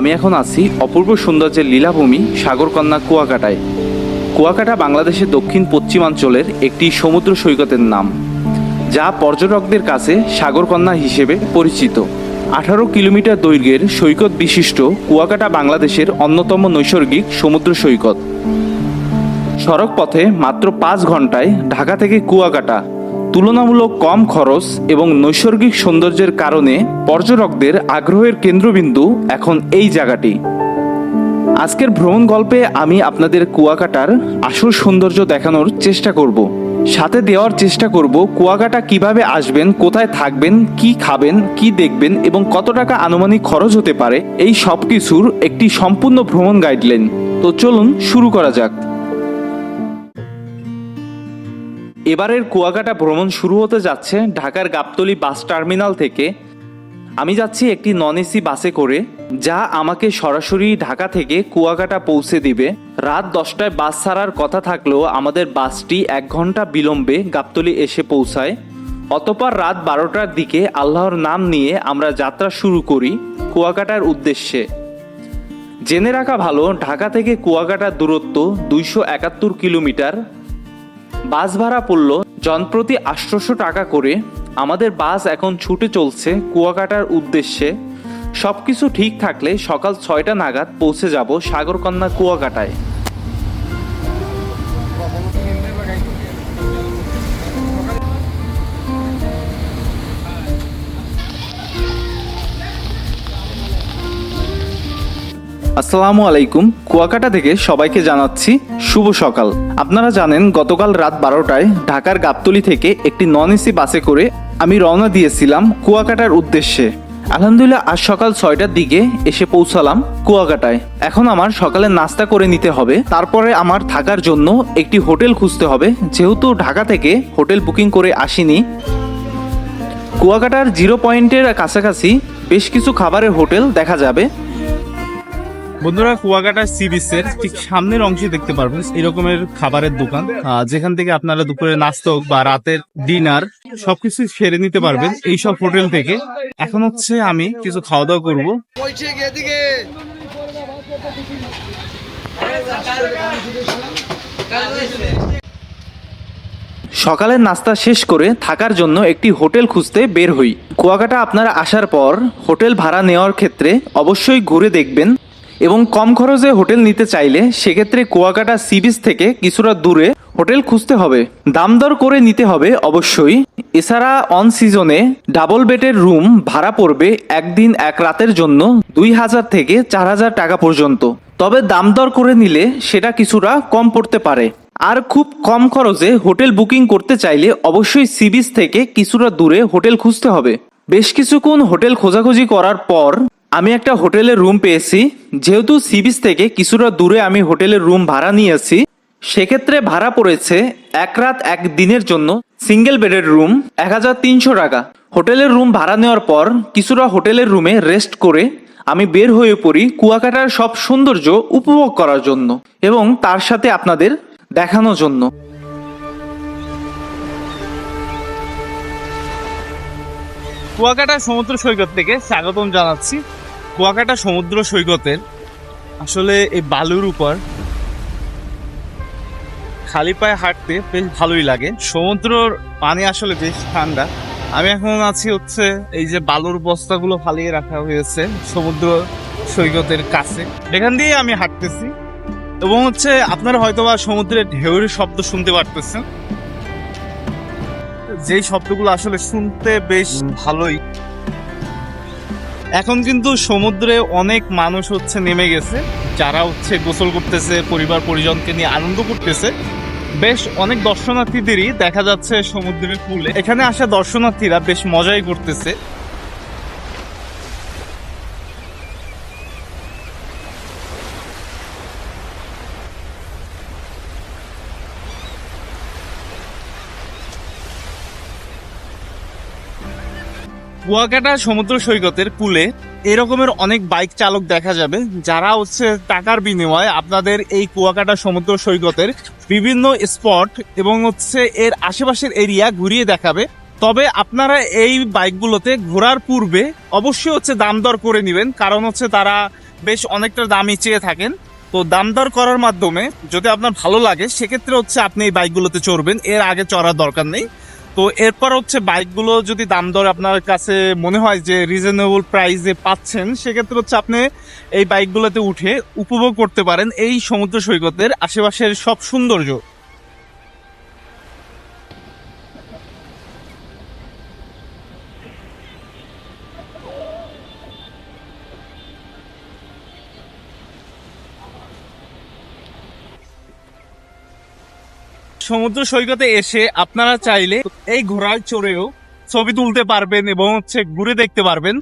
আমি এখন আছি অপূর্ব সৌন্দর্যের লীলাভূমি সাগরকন্যা কুয়াকাটায়। কুয়াকাটা বাংলাদেশের দক্ষিণ পশ্চিমাঞ্চলের একটি সমুদ্র সৈকতের নাম, যা পর্যটকদের কাছে সাগরকন্যা হিসেবে পরিচিত। আঠারো কিলোমিটার দৈর্ঘ্যের সৈকত বিশিষ্ট কুয়াকাটা বাংলাদেশের অন্যতম নৈসর্গিক সমুদ্র সৈকত। সড়ক পথে মাত্র পাঁচ ঘন্টায় ঢাকা থেকে কুয়াকাটা তুলনামূলক কম খরচ এবং নৈসর্গিক সৌন্দর্যের কারণে পর্যটকদের আগ্রহের কেন্দ্রবিন্দু এখন এই জায়গাটি। আজকের ভ্রমণ গল্পে আমি আপনাদের কুয়াকাটার আসল সৌন্দর্য দেখানোর চেষ্টা করব। সাথে দেওয়ার চেষ্টা করব কুয়াকাটা কীভাবে আসবেন, কোথায় থাকবেন, কি খাবেন, কি দেখবেন এবং কত টাকা আনুমানিক খরচ হতে পারে, এই সব কিছুর একটি সম্পূর্ণ ভ্রমণ গাইডলাইন। তো চলুন শুরু করা যাক। এবারের কুয়াকাটা ভ্রমণ শুরু হতে যাচ্ছে ঢাকার গাবতলি বাস টার্মিনাল থেকে। আমি যাচ্ছি একটি নন এসি বাসে করে, যা আমাকে সরাসরি ঢাকা থেকে কুয়াকাটা পৌঁছে দিবে। রাত দশটায় বাস ছাড়ার কথা থাকলেও আমাদের বাসটি এক ঘণ্টা বিলম্বে গাবতলি এসে পৌঁছায়। অতপর রাত বারোটার দিকে আল্লাহর নাম নিয়ে আমরা যাত্রা শুরু করি কুয়াকাটার উদ্দেশ্যে। জেনে রাখা ভালো, ঢাকা থেকে কুয়াকাটার দূরত্ব দুইশো একাত্তর কিলোমিটার। বাস ভাড়া পড়ল। জনপ্রতি আটশোশো টাকা করে। আমাদের বাস এখন ছুটে চলছে কুয়াকাটার উদ্দেশ্যে। সব কিছু ঠিক থাকলে সকাল ছয়টা নাগাদ পৌঁছে যাব সাগরকন্যা কুয়াকাটায়। আসসালামু আলাইকুম। কুয়াকাটা থেকে সবাইকে জানাচ্ছি শুভ সকাল। আপনারা জানেন, গতকাল রাত বারোটায় ঢাকার গাবতলি থেকে একটি নন এসি বাসে করে আমি রওনা দিয়েছিলাম কুয়াকাটার উদ্দেশ্যে। আলহামদুলিল্লাহ, আজ সকাল ছয়টার দিকে এসে পৌঁছালাম কুয়াকাটায়। এখন আমার সকালে নাস্তা করে নিতে হবে। তারপরে আমার থাকার জন্য একটি হোটেল খুঁজতে হবে। যেহেতু ঢাকা থেকে হোটেল বুকিং করে আসিনি, কুয়াকাটার জিরো পয়েন্টের কাছাকাছি বেশ কিছু খাবারের হোটেল দেখা যাবে। বন্ধুরা কুয়াকাটা সি বিচের ঠিক সামনের অংশে দেখতে পারবেন এরকমের খাবারের দোকান। আহ, যেখান থেকে আপনারা দুপুরে নাস্তা হোক বা রাতের ডিনার সবকিছু সেরে নিতে পারবেন এই সব হোটেল থেকে। এখন হচ্ছে আমি কিছু খাওয়া দাওয়া করব সকালের নাস্তা শেষ করে থাকার জন্য একটি হোটেল খুঁজতে বের হই। কুয়াকাটা আপনারা আসার পর হোটেল ভাড়া নেওয়ার ক্ষেত্রে অবশ্যই ঘুরে দেখবেন। এবং কম খরচে হোটেল নিতে চাইলে সেক্ষেত্রে কুয়াকাটা সি বিচ থেকে কিছুটা দূরে হোটেল খুঁজতে হবে। দাম দর করে নিতে হবে অবশ্যই। এছাড়া অন সিজনে ডাবল বেডের রুম ভাড়া পড়বে একদিন এক রাতের জন্য দুই হাজার থেকে চার হাজার টাকা পর্যন্ত। তবে দাম দর করে নিলে সেটা কিছুটা কম পড়তে পারে। আর খুব কম খরচে হোটেল বুকিং করতে চাইলে অবশ্যই সি বিচ থেকে কিছুটা দূরে হোটেল খুঁজতে হবে। বেশ কিছুক্ষণ হোটেল খোঁজাখুঁজি করার পর আমি একটা হোটেলের রুম পেয়েছি। যেহেতু সি বিচ থেকে কিছুটা দূরে আমি হোটেলের রুম ভাড়া নিয়েছি, সেক্ষেত্রে ভাড়া পড়েছে এক রাত এক দিনের জন্য। সিঙ্গেল বেডের রুম এক হাজার তিনশো টাকা। হোটেলের রুম ভাড়া নেওয়ার পর কিছুটা হোটেলের রুমে রেস্ট করে আমি বের হয়ে পড়ি কুয়াকাটার সব সৌন্দর্য উপভোগ করার জন্য এবং তার সাথে আপনাদের দেখানোর জন্য। কুয়াকাটা সমুদ্র সৈকত থেকে স্বাগতম জানাচ্ছি। কুয়াকাটা সমুদ্র সৈকতের আসলে এই বালুর উপর খালি পায়ে হাঁটতে বেশ ভালোই লাগে। সমুদ্রর পানি আসলে বেশ ঠান্ডা। আমি এখন আছি হচ্ছে এই যে বালুর বস্তাগুলো ফালিয়ে রাখা হয়েছে সমুদ্র সৈকতের কাছে। এখান দিয়ে আমি হাঁটতেছি। এবং হচ্ছে আপনারা হয়তোবা সমুদ্রের ঢেউয়ের শব্দ শুনতে পারতেছেন। যেই শব্দগুলো আসলে শুনতে বেশ ভালোই। এখন কিন্তু সমুদ্রে অনেক মানুষ হচ্ছে নেমে গেছে, যারা হচ্ছে গোসল করতেছে, পরিবার পরিজনকে নিয়ে আনন্দ করতেছে। বেশ অনেক দর্শনার্থীদেরই দেখা যাচ্ছে সমুদ্রের কূলে এখানে আসা দর্শনার্থীরা বেশ মজাই করতেছে। কুয়াকাটা সমুদ্র সৈকতের পুলে এরকমের অনেক বাইক চালক দেখা যাবে, যারা হচ্ছে টাকার বিনিময়ে আপনাদের এই কুয়াকাটা সমুদ্র সৈকতের বিভিন্ন স্পট এবং হচ্ছে এর আশেপাশের এরিয়া ঘুরিয়ে দেখাবে। তবে আপনারা এই বাইকগুলোতে ঘোরার পূর্বে অবশ্যই হচ্ছে দাম দর করে নেবেন, কারণ হচ্ছে তারা বেশ অনেকটা দামই চেয়ে থাকেন। তো দাম দর করার মাধ্যমে যদি আপনার ভালো লাগে, সেক্ষেত্রে হচ্ছে আপনি এই বাইকগুলোতে চড়বেন, এর আগে চড়ার দরকার নেই। তো এরপর হচ্ছে বাইকগুলো যদি দাম দর আপনার কাছে মনে হয় যে রিজনেবল প্রাইসে পাচ্ছেন, সেক্ষেত্রে হচ্ছে আপনি এই বাইকগুলোতে উঠে উপভোগ করতে পারেন এই সমুদ্র সৈকতের আশেপাশের সব সৌন্দর্য। সমুদ্র সৈকতে এসে আপনারা চাইলে এই ঘোড়ায় চড়েও ছবি তুলতে পারবেন এবং হচ্ছে ঘুরে দেখতে পারবেন।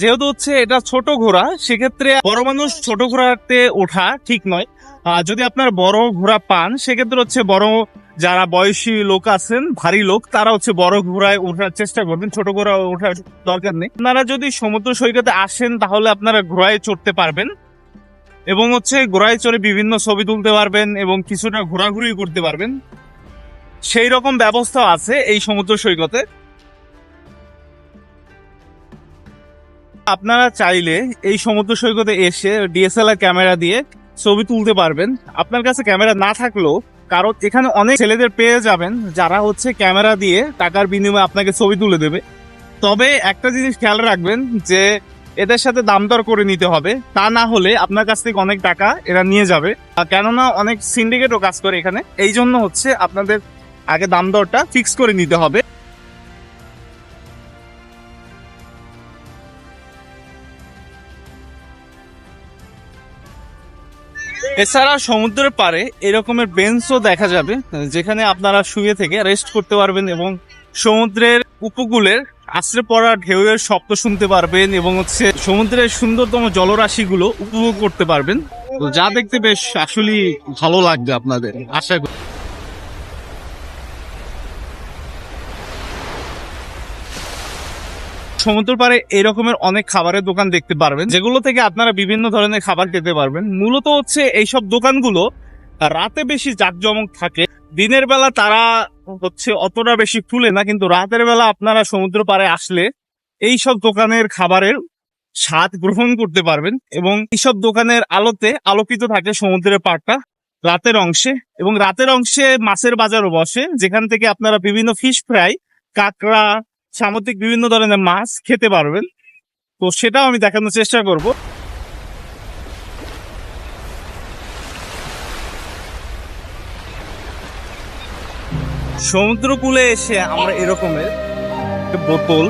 যেহেতু হচ্ছে এটা ছোট ঘোড়া, সেক্ষেত্রে বড় মানুষ ছোট ঘোড়াতে ওঠা ঠিক নয়। যদি আপনার বড় ঘোড়া পান, সেক্ষেত্রে হচ্ছে বড় যারা বয়সী লোক আছেন, ভারী লোক, তারা হচ্ছে বড় ঘোড়ায় ওঠার চেষ্টা করবেন। ছোট ঘোড়া ওঠার দরকার নেই। আপনারা যদি সমুদ্র সৈকতে আসেন, তাহলে আপনারা ঘোড়ায় চড়তে পারবেন। এবং হচ্ছে ঘোড়ায় চড়ে বিভিন্ন ছবি তুলতে পারবেন এবং কিছুটা ঘোরাঘুরি করতে পারবেন। সেই রকম ব্যবস্থা আছে এই সমুদ্র সৈকতে। আপনারা চাইলে এই সমুদ্র সৈকতে এসে ডিএসএলআর ক্যামেরা দিয়ে ছবি তুলতে পারবেন। আপনার কাছে ক্যামেরা না থাকলেও কারণ এখানে অনেক ছেলেদের পেয়ে যাবেন, যারা হচ্ছে ক্যামেরা দিয়ে টাকার বিনিময়ে আপনাকে ছবি তুলে দেবে। তবে একটা জিনিস খেয়াল রাখবেন যে এদের সাথে দাম দর করে নিতে হবে। তা না হলে আপনার কাছ থেকে অনেক টাকা এরা নিয়ে যাবে। কেননা অনেক সিন্ডিকেটও কাজ করে এখানে। এই জন্য হচ্ছে আপনাদের আগে দাম দরটা ফিক্স করে নিতে হবে। এছাড়া সমুদ্রের পাড়ে এরকমের বেঞ্চও দেখা যাবে, যেখানে আপনারা শুয়ে থেকে রেস্ট করতে পারবেন এবং সমুদ্রের উপকূলের আশ্রে পড়া ঢেউয়ের শব্দ শুনতে পারবেন এবং হচ্ছে সমুদ্রের সুন্দরতম জলরাশিগুলো উপভোগ করতে পারবেন। তো যা দেখতে বেশ আসলেই ভালো লাগবে আপনাদের, আশা করি। সমুদ্র পাড়ে এই রকমের অনেক খাবারের দোকান দেখতে পারবেন, যেগুলো থেকে আপনারা বিভিন্ন ধরনের খাবার খেতে পারবেন। মূলত হচ্ছে এইসব দোকানগুলো রাতে বেশি জাঁকজমক থাকে, দিনের বেলা তারা হচ্ছে অতটা বেশি খুলে না, কিন্তু রাতের বেলা আপনারা সমুদ্র পাড়ে আসলে এই সব দোকানের খাবারের স্বাদ গ্রহণ করতে পারবেন এবং এইসব দোকানের আলোতে আলোকিত থাকে সমুদ্রের পাড়টা রাতের অংশে এবং রাতের অংশে মাছের বাজারও বসে, যেখান থেকে আপনারা বিভিন্ন ফিশ ফ্রাই কাঁকড়া, সামুদ্রিক বিভিন্ন ধরনের মাছ খেতে পারবেন। তো সেটাও আমি দেখানোর চেষ্টা করব। সমুদ্রকূলে এসে আমরা এরকমের বোতল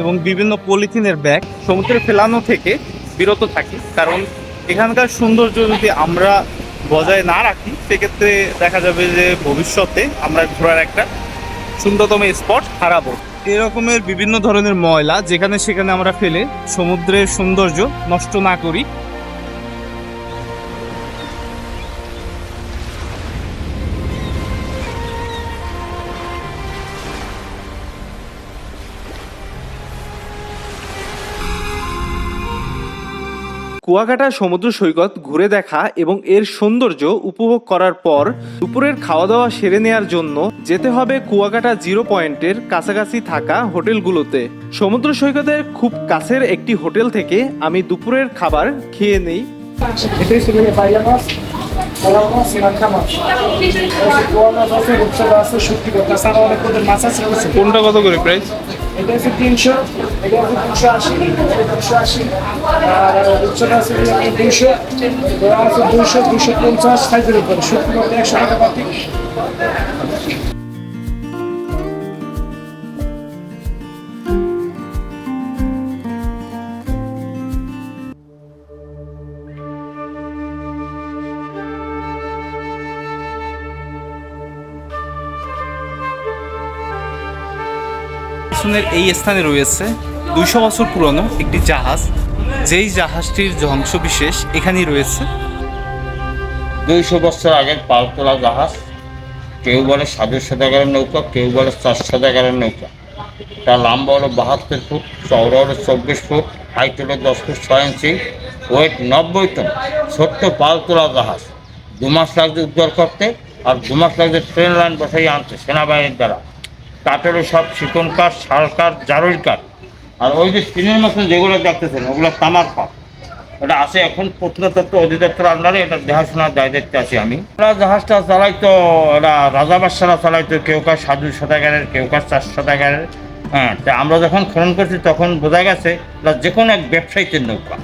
এবং বিভিন্ন পলিথিনের ব্যাগ সমুদ্রে ফেলানো থেকে বিরত থাকি। কারণ এখানকার সৌন্দর্য যদি আমরা বজায় না রাখি, সেক্ষেত্রে দেখা যাবে যে ভবিষ্যতে আমরা ঘোরার একটা সুন্দরতম স্পট হারাবো। এরকমের বিভিন্ন ধরনের ময়লা যেখানে সেখানে আমরা ফেলে সমুদ্রের সৌন্দর্য নষ্ট না করি। কুয়াকাটা সমুদ্র সৈকত ঘুরে দেখা এবং এর সৌন্দর্য উপভোগ করার পর দুপুরের খাওয়া দাওয়া সেরে নেয়ার জন্য যেতে হবে কুয়াকাটা জিরো পয়েন্টের কাছাকাছি থাকা হোটেলগুলোতে। সমুদ্র সৈকতের খুব কাছের একটি হোটেল থেকে আমি দুপুরের খাবার খেয়ে নেই। ছিল পাইয়া মাছ কলা মাছ মাখা মাছ গোয়া মাছ আছে রূপচাঁদা আছে শুটকি কথা সারা অনেক প্রকার মাছ আছে। কোনটা কত করে প্রাইস এটা হচ্ছে তিনশো, এটা হচ্ছে তিনশো আশি দুশো আশি আর রূপচাঁদা আছে দুইশো দুইশো পঞ্চাশ একশো টাকা পাতি পিছনের এই স্থানে রয়েছে দুইশো বছর পুরনো একটি জাহাজ। যেই জাহাজটির ধ্বংসবিশেষ এখানেই রয়েছে। দুইশো বছর আগের পালতোলা জাহাজ, কেউ বলে সাড়ে সদাগারের নৌকা, কেউ বলে চার সদাগারের নৌকা। তার লম্বা হলো বাহাত্তর ফুট, চওড়া হলো চব্বিশ ফুট হাইট হলো দশ ফুট ছয় ইঞ্চি ওয়েট নব্বই টন। ছোট্ট পালতোলা জাহাজ। দু মাস লাগছে উদ্ধার করতে, আর দু মাস লাগছে ট্রেন লাইন বসাই আনতে সেনাবাহিনীর দ্বারা। কাঠেরও সব চিকন কাঠ, শাল কাঠ, জারুল কাঠ। আর ওই যে স্পিনের মতন যেগুলো দেখতেছেন, ওগুলো তামার পাত এটা আছে এখন প্রত্নতত্ত্ব অধিদপ্তর আন্ডারে, এটা দেখাশোনার দায় দেখতে আছি আমি। ওরা জাহাজটা চালাইতো এরা রাজা বাদশারা চালাইতো, কেউ কার সাধু শতাগারের কেউ কার চার শতাগারের হ্যাঁ তা আমরা যখন খনন করছি, তখন বোঝা গেছে যে কোনো এক ব্যবসায়ীদের নৌকা।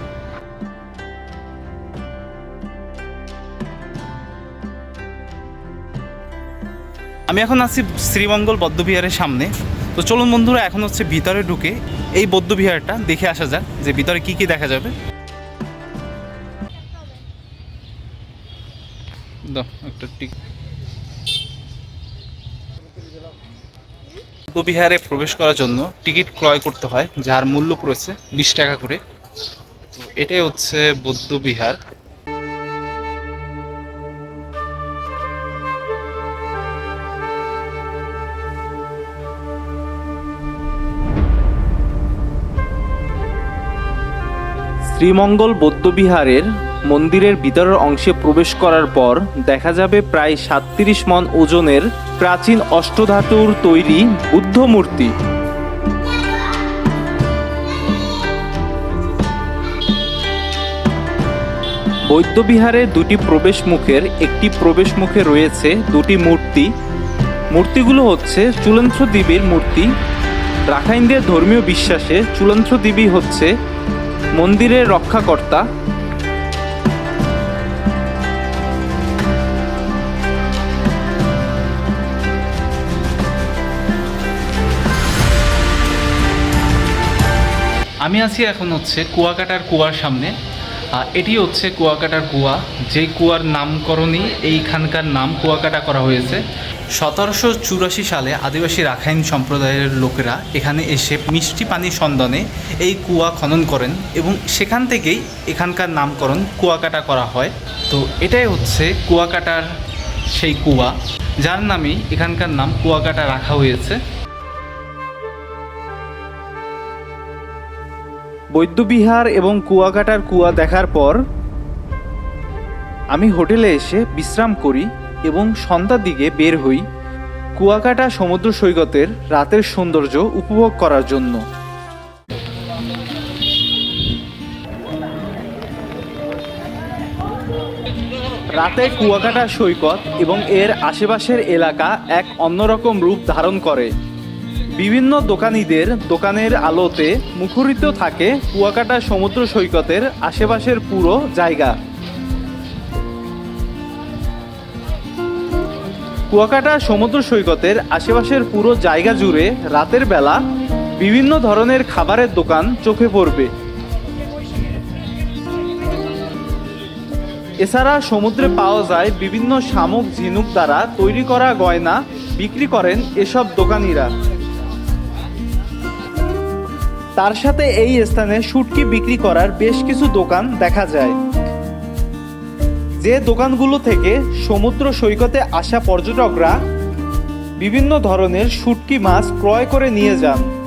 আমি এখন আছি শ্রীমঙ্গল বৌদ্ধবিহারের সামনে। তো চলুন বন্ধুরা, এখন হচ্ছে ভিতরে ঢুকে এই বৌদ্ধবিহারটা দেখে আসা যাক যে ভিতরে কি কি দেখা যাবে। একটা বৌদ্ধবিহারে প্রবেশ করার জন্য টিকিট ক্রয় করতে হয়, যার মূল্য পড়েছে বিশ টাকা করে। তো এটাই হচ্ছে বৌদ্ধবিহার। শ্রীমঙ্গল বৌদ্ধবিহারের মন্দিরের ভিতরের অংশে প্রবেশ করার পর দেখা যাবে প্রায় সাতত্রিশ মন ওজনের প্রাচীন অষ্টধাতুর তৈরি বুদ্ধ মূর্তি। বৌদ্ধবিহারে দুটি প্রবেশ মুখের একটি প্রবেশ মুখে রয়েছে দুটি মূর্তি। মূর্তিগুলো হচ্ছে চুলন্ত্র দেবীর মূর্তি। রাখাইনদের ধর্মীয় বিশ্বাসে চুলন্ত্র দেবী হচ্ছে মন্দিরের রক্ষাকর্তা। আমি আছি এখন হচ্ছে কুয়াকাটার কুয়ার সামনে। এটি হচ্ছে কুয়াকাটার কুয়া। যে কুয়ার নামকরণই এইখানকার নাম কুয়াকাটা করা হয়েছে। সতেরোশো চুরাশি সালে আদিবাসী রাখাইন সম্প্রদায়ের লোকেরা এখানে এসে মিষ্টি পানির সন্ধানে এই কুয়া খনন করেন এবং সেখান থেকেই এখানকার নামকরণ কুয়াকাটা করা হয়। তো এটাই হচ্ছে কুয়াকাটার সেই কুয়া, যার নামেই এখানকার নাম কুয়াকাটা রাখা হয়েছে। বৌদ্ধবিহার এবং কুয়াকাটার কুয়া দেখার পর আমি হোটেলে এসে বিশ্রাম করি এবং সন্ধ্যার দিকে বের হই কুয়াকাটা সমুদ্র সৈকতের রাতের সৌন্দর্য উপভোগ করার জন্য। রাতে কুয়াকাটা সৈকত এবং এর আশেপাশের এলাকা এক অন্যরকম রূপ ধারণ করে। বিভিন্ন দোকানীদের দোকানের আলোতে মুখরিত থাকে কুয়াকাটা সমুদ্র সৈকতের আশেপাশের পুরো জায়গা। কুয়াকাটা সমুদ্র সৈকতের আশেপাশের পুরো জায়গা জুড়ে রাতের বেলা বিভিন্ন ধরনের খাবারের দোকান চোখে পড়বে। এছাড়া সমুদ্রে পাওয়া যায় বিভিন্ন শামুক, ঝিনুক দ্বারা তৈরি করা গয়না বিক্রি করেন এসব দোকানিরা। তার সাথে এই স্থানে শুটকি বিক্রি করার বেশ কিছু দোকান দেখা যায়। যে দোকানগুলো থেকে সমুদ্র সৈকতে আসা পর্যটকরা বিভিন্ন ধরনের শুটকি মাছ ক্রয় করে নিয়ে যান।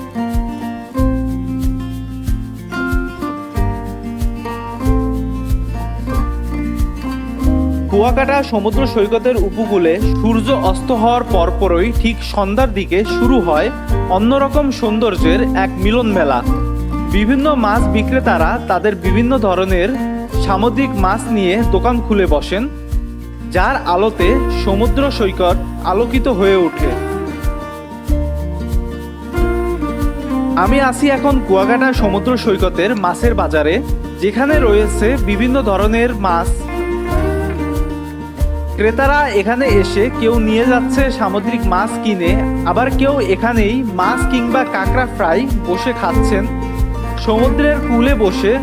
কুয়াকাটা সমুদ্র সৈকতের উপকূলে সূর্য অস্ত হওয়ার পরপরই ঠিক সন্ধ্যার দিকে শুরু হয় অন্যরকম সৌন্দর্যের এক মিলন মেলা বিভিন্ন মাছ বিক্রেতারা তাদের বিভিন্ন ধরনের সামুদ্রিক মাছ নিয়ে দোকান খুলে বসেন, যার আলোতে সমুদ্র সৈকত আলোকিত হয়ে ওঠে। আমি আছি এখন কুয়াকাটা সমুদ্র সৈকতের মাছের বাজারে, যেখানে রয়েছে বিভিন্ন ধরনের মাছ ক্রেতারা এখানে এসে কেউ নিয়ে যাচ্ছে সামুদ্রিক মাছ কিনে, আবার কেউ এখানেই মাছ কিংবা কাঁকড়া ফ্রাই বসে খাচ্ছেন। সমুদ্রের কূলে বসে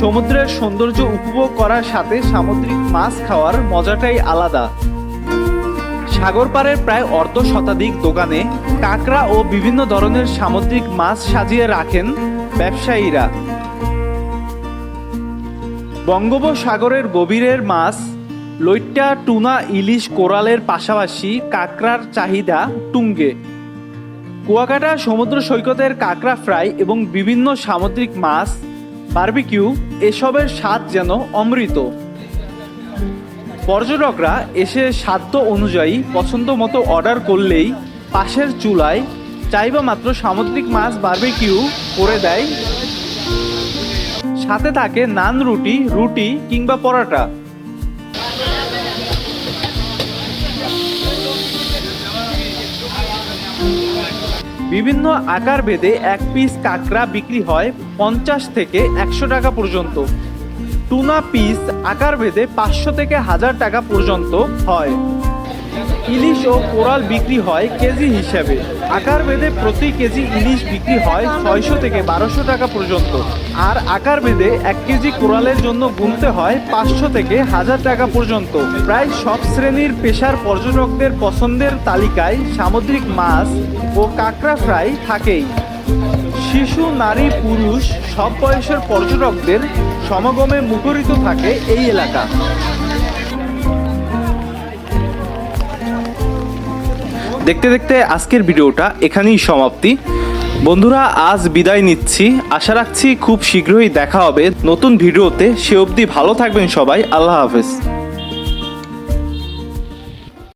সমুদ্রের সৌন্দর্য উপভোগ করার সাথে সামুদ্রিক মাছ খাওয়ার মজাটাই আলাদা। সাগর পাড়ের প্রায় অর্ধ শতাধিক দোকানে কাঁকড়া ও বিভিন্ন ধরনের সামুদ্রিক মাছ সাজিয়ে রাখেন ব্যবসায়ীরা। বঙ্গোপসাগরের গভীরের মাছ লইট্টা টুনা ইলিশ কোরালের পাশাপাশি কাঁকড়ার চাহিদা তুঙ্গে। কুয়াকাটা সমুদ্র সৈকতের কাঁকড়া ফ্রাই এবং বিভিন্ন সামুদ্রিক মাছ, বার্বিকিউ এসবের স্বাদ যেন অমৃত। পর্যটকরা এসে সাধ্য অনুযায়ী পছন্দ মতো অর্ডার করলেই পাশের চুলায় চাইবা মাত্র সামুদ্রিক মাছ বার্বিকিউ করে দেয়। সাথে থাকে নান রুটি রুটি কিংবা পরোটা। বিভিন্ন আকার ভেদে এক পিস কাঁকড়া বিক্রি হয় পঞ্চাশ থেকে একশো টাকা পর্যন্ত। টুনা পিস আকার ভেদে পাঁচশো থেকে হাজার টাকা পর্যন্ত হয়। ইলিশ ও কোরাল বিক্রি হয় কেজি হিসাবে। আকার ভেদে প্রতি কেজি ইলিশ বিক্রি হয় ছয়শো থেকে বারোশো টাকা পর্যন্ত। আর আকার ভেদে এক কেজি কোরালের জন্য গুনতে হয় পাঁচশো থেকে হাজার টাকা পর্যন্ত। প্রায় সব শ্রেণির পেশার পর্যটকদের পছন্দের তালিকায় সামুদ্রিক মাছ ও কাঁকড়া ফ্রাই থাকেই। শিশু, নারী, পুরুষ সব বয়সের পর্যটকদের সমাগমে মুখরিত থাকে এই এলাকা। দেখতে দেখতে আজকের ভিডিওটা এখানেই সমাপ্তি। বন্ধুরা, আজ বিদায় নিচ্ছি। আশা রাখছি খুব শীঘ্রই দেখা হবে নতুন ভিডিওতে। সে অবধি ভালো থাকবেন সবাই। আল্লাহ হাফেজ।